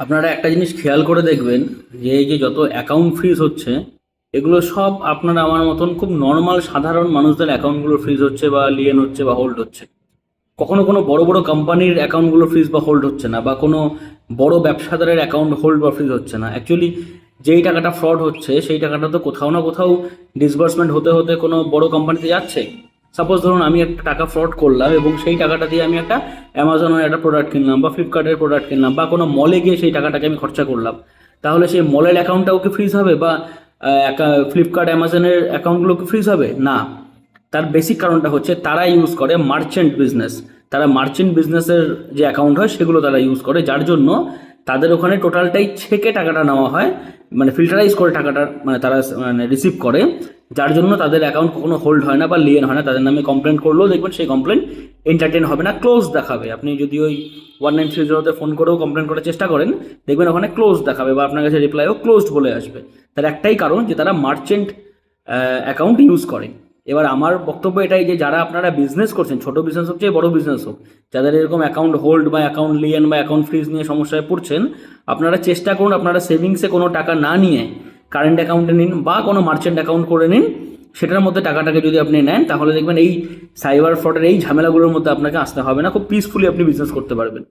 আপনারা একটা জিনিস খেয়াল করে দেখবেন যে এই যে যত অ্যাকাউন্ট ফ্রিজ হচ্ছে, এগুলো সব আপনারা আমার মতন খুব নর্মাল সাধারণ মানুষদের অ্যাকাউন্টগুলো ফ্রিজ হচ্ছে বা লিয়েন হচ্ছে বা হোল্ড হচ্ছে। কখনো কোনো বড় বড় কোম্পানির অ্যাকাউন্টগুলো ফ্রিজ বা হোল্ড হচ্ছে না বা কোনো বড় ব্যবসাদারের অ্যাকাউন্ট হোল্ড বা ফ্রিজ হচ্ছে না। অ্যাকচুয়ালি যেই টাকাটা ফ্রড হচ্ছে, সেই টাকাটা তো কোথাও না কোথাও ডিসবার্সমেন্ট হতে হতে কোনো বড় কোম্পানিতে যাচ্ছে। সাপোজ ধরুন আমি একটা টাকা ফ্রড করলাম এবং সেই টাকাটা দিয়ে আমি একটা অ্যামাজনের একটা প্রোডাক্ট কিনলাম বা ফ্লিপকার্টের প্রোডাক্ট কিনলাম বা কোনো মলে গিয়ে সেই টাকাটাকে আমি খরচা করলাম। তাহলে সেই মলের অ্যাকাউন্টটাও কি ফ্রিজ হবে বা ফ্লিপকার্ট অ্যামাজনের অ্যাকাউন্টগুলো কি ফ্রিজ হবে? না। তার বেসিক কারণটা হচ্ছে তারা ইউজ করে মার্চেন্ট বিজনেস তারা মার্চেন্ট বিজনেসের যে অ্যাকাউন্ট হয় সেগুলো তারা ইউজ করে। যার জন্য তাদের ওখানে টোটালটাই ছেকে টাকাটা নেওয়া হয় মানে ফিল্টারাইজ করে টাকাটা মানে তারা মানে রিসিভ করে। যার জন্য তাদের অ্যাকাউন্ট কখনো হোল্ড হয় না বা লিয়েন হয় না। তাদের নামে কমপ্লেন করলেও দেখবেন সেই কমপ্লেন এন্টারটেন হবে না ক্লোজ দেখাবে। আপনি যদি ওই ওয়ান নাইন থ্রি জিরোতে ফোন করেও কমপ্লেন করার চেষ্টা করেন, দেখবেন ওখানে ক্লোজ দেখাবে বা আপনার কাছে রিপ্লাইও ক্লোজড বলে আসবে। তার একটাই কারণ যে তারা মার্চেন্ট অ্যাকাউন্ট ইউজ করে। এবার আমার বক্তব্য এটাই যে যারা আপনারা বিজনেস করছেন, ছোট বিজনেস হোক চেয়ে বড় বিজনেস হোক, যাদের এরকম অ্যাকাউন্ট হোল্ড বা অ্যাকাউন্ট লিয়েন বা অ্যাকাউন্ট ফ্রিজ নিয়ে সমস্যায় পড়ছেন, আপনারা চেষ্টা করুন আপনারা সেভিংসে কোনো টাকা না নিয়ে কারেন্ট অ্যাকাউন্টে নিন বা কোনো মার্চেন্ট অ্যাকাউন্ট করে নিন। সেটার মধ্যে টাকাটাকে যদি আপনি নেন, তাহলে দেখবেন এই সাইবার ফ্রডের এই ঝামেলাগুলোর মধ্যে আপনাকে আসতে হবে না, খুব পিসফুলি আপনি বিজনেস করতে পারবেন।